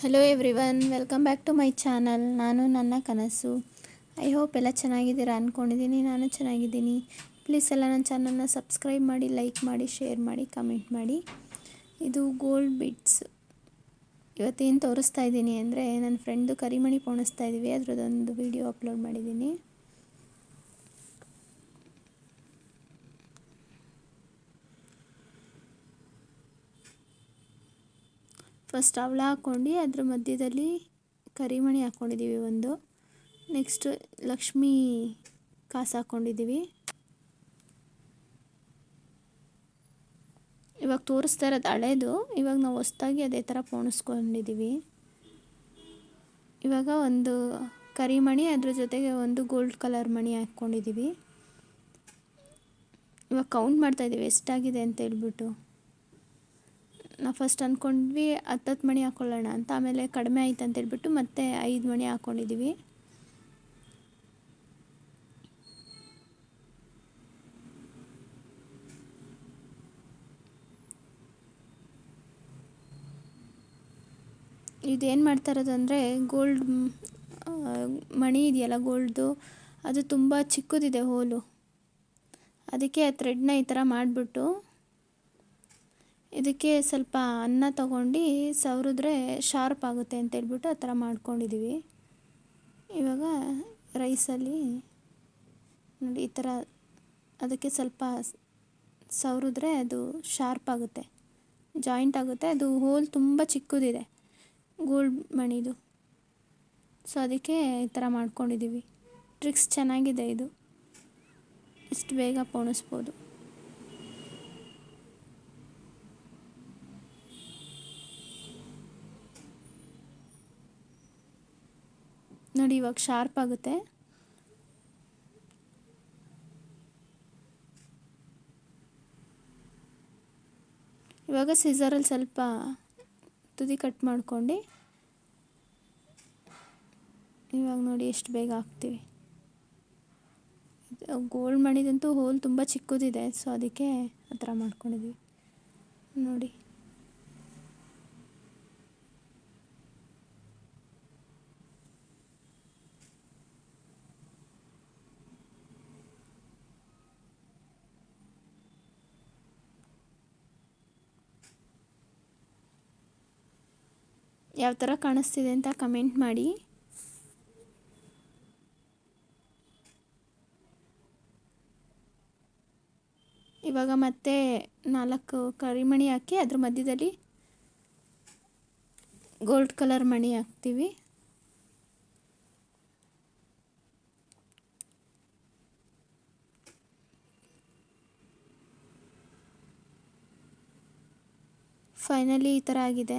Hello everyone welcome back to my channel ನಾನು ನನ್ನ ಕನಸು. ಐ ಹೋಪ್ ಎಲ್ಲ ಚೆನ್ನಾಗಿದ್ದೀರಾ ಅಂದ್ಕೊಂಡಿದ್ದೀನಿ ನಾನು ಚೆನ್ನಾಗಿದ್ದೀನಿ. ಪ್ಲೀಸ್ ಎಲ್ಲ ನನ್ನ ಚಾನಲ್ನ ಸಬ್ಸ್ಕ್ರೈಬ್ ಮಾಡಿ ಲೈಕ್ ಮಾಡಿ ಶೇರ್ ಮಾಡಿ ಕಮೆಂಟ್ ಮಾಡಿ. ಇದು ಗೋಲ್ಡ್ ಬಿಟ್ಸ್ ಇವತ್ತೇನು ತೋರಿಸ್ತಾ ಇದ್ದೀನಿ ಅಂದರೆ, ನನ್ನ ಫ್ರೆಂಡು ಕರಿಮಣಿ ಪೋಣಿಸ್ತಾ ಇದ್ದೀವಿ ಅದರದ್ದೊಂದು ವಿಡಿಯೋ ಅಪ್ಲೋಡ್ ಮಾಡಿದ್ದೀನಿ. ಫಸ್ಟ್ ಅವಳ ಹಾಕ್ಕೊಂಡು ಅದ್ರ ಮಧ್ಯದಲ್ಲಿ ಕರಿಮಣಿ ಹಾಕ್ಕೊಂಡಿದ್ದೀವಿ ಒಂದು. ನೆಕ್ಸ್ಟ್ ಲಕ್ಷ್ಮೀ ಕಾಸು ಹಾಕ್ಕೊಂಡಿದ್ದೀವಿ ಇವಾಗ ತೋರಿಸ್ತಾ ಇರೋದು ಹಳೇದು. ಇವಾಗ ನಾವು ಹೊಸ್ದಾಗಿ ಅದೇ ಥರ ಪೋಣಿಸ್ಕೊಂಡಿದ್ದೀವಿ ಇವಾಗ ಒಂದು ಕರಿಮಣಿ ಅದ್ರ ಜೊತೆಗೆ ಒಂದು ಗೋಲ್ಡ್ ಕಲರ್ ಮಣಿ ಹಾಕ್ಕೊಂಡಿದ್ದೀವಿ ಇವಾಗ ಕೌಂಟ್ ಮಾಡ್ತಾಯಿದ್ದೀವಿ ಎಷ್ಟಾಗಿದೆ ಅಂತ ಹೇಳ್ಬಿಟ್ಟು. ನಾವು ಫಸ್ಟ್ ಅಂದ್ಕೊಂಡ್ವಿ ಹತ್ತತ್ತು ಮಣಿ ಹಾಕ್ಕೊಳ್ಳೋಣ ಅಂತ. ಆಮೇಲೆ ಕಡಿಮೆ ಆಯ್ತು ಅಂತ ಹೇಳ್ಬಿಟ್ಟು ಮತ್ತೆ ಐದು ಮಣಿ ಹಾಕ್ಕೊಂಡಿದ್ದೀವಿ ಇದೇನು ಮಾಡ್ತಾ ಗೋಲ್ಡ್ ಮಣಿ ಇದೆಯಲ್ಲ ಗೋಲ್ಡ್ದು ಅದು ತುಂಬ ಚಿಕ್ಕದಿದೆ ಹೋಲು. ಅದಕ್ಕೆ ಆ ಥ್ರೆಡ್ನ ಈ ಥರ ಮಾಡಿಬಿಟ್ಟು ಇದಕ್ಕೆ ಸ್ವಲ್ಪ ಅನ್ನ ತಗೊಂಡು ಸವರಿದ್ರೆ ಶಾರ್ಪ್ ಆಗುತ್ತೆ ಅಂತ ಹೇಳ್ಬಿಟ್ಟು ಆ ಥರ ಮಾಡ್ಕೊಂಡಿದ್ದೀವಿ ಇವಾಗ ರೈಸಲ್ಲಿ ನೋಡಿ ಈ ಥರ ಅದಕ್ಕೆ ಸ್ವಲ್ಪ ಸವರಿದ್ರೆ ಅದು ಶಾರ್ಪ್ ಆಗುತ್ತೆ, ಜಾಯಿಂಟ್ ಆಗುತ್ತೆ. ಅದು ಹೋಲ್ ತುಂಬ ಚಿಕ್ಕದಿದೆ, ಗೋಲ್ಡ್ ಮಣಿದು. ಸೊ ಅದಕ್ಕೆ ಈ ಥರ ಮಾಡ್ಕೊಂಡಿದ್ದೀವಿ ಟ್ರಿಕ್ಸ್ ಚೆನ್ನಾಗಿದೆ ಇದು. ಇಷ್ಟು ಬೇಗ ಪೋಣಿಸ್ಬೋದು. ನೋಡಿ ಇವಾಗ ಶಾರ್ಪ್ ಆಗುತ್ತೆ. ಇವಾಗ ಸಿಸರಲ್ಲಿ ಸ್ವಲ್ಪ ತುದಿ ಕಟ್ ಮಾಡ್ಕೊಂಡು ಇವಾಗ ನೋಡಿ ಎಷ್ಟು ಬೇಗ ಹಾಕ್ತೀವಿ. ಗೋಲ್ಡ್ ಮಾಡಿದಂತೂ ಹೋಲ್ ತುಂಬ ಚಿಕ್ಕದಿದೆ ಸೊ ಅದಕ್ಕೆ ಆ ಥರ ಮಾಡ್ಕೊಂಡಿದ್ದೀವಿ ನೋಡಿ. ಯಾವ ಥರ ಕಾಣಿಸ್ತಿದೆ ಅಂತ ಕಮೆಂಟ್ ಮಾಡಿ. ಇವಾಗ ಮತ್ತೆ ನಾಲ್ಕು ಕರಿಮಣಿ ಹಾಕಿ, ಅದ್ರ ಮಧ್ಯದಲ್ಲಿ ಗೋಲ್ಡ್ ಕಲರ್ ಮಣಿ ಹಾಕ್ತೀವಿ. ಫೈನಲಿ ಈ ಥರ ಆಗಿದೆ.